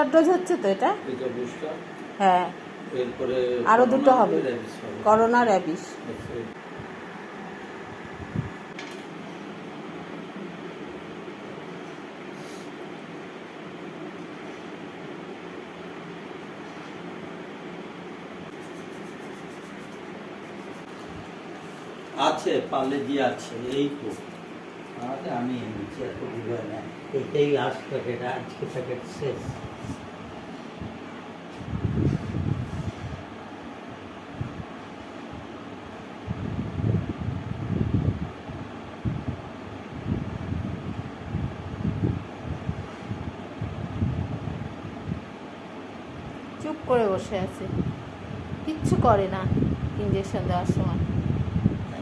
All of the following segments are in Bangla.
বুস্টার ডোজ হচ্ছে তো এটা? হ্যাঁ। আরও দুটো হবে। করোনা র্যাবিস আছে পালে দিয়ে আছে এই তো। আমি এনেছি, এত না। এটাই লাস্ট প্যাকেট আজকে প্যাকেট শেষ। চুপ করে বসে আছে। কিচ্ছু করে না ইঞ্জেকশন দেওয়ার সময়।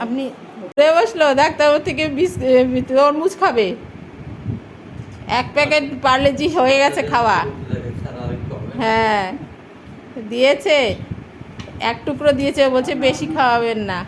আপনি বসল ডাক্তারবাবু থেকে বিস- তরমুজ খাবে। এক প্যাকেট পার্লেজি হয়ে গেছে খাওয়া। হ্যাঁ দিয়েছে। এক টুকরো দিয়েছে, বলছে বেশি খাওয়াবেন না।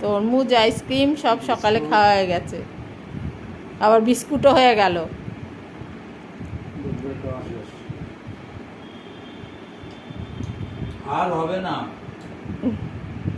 তরমুজ, আইসক্রিম সব সকালে খাওয়া হয়ে গেছে। আবার বিস্কুটও হয়ে গেল। আর হবে না।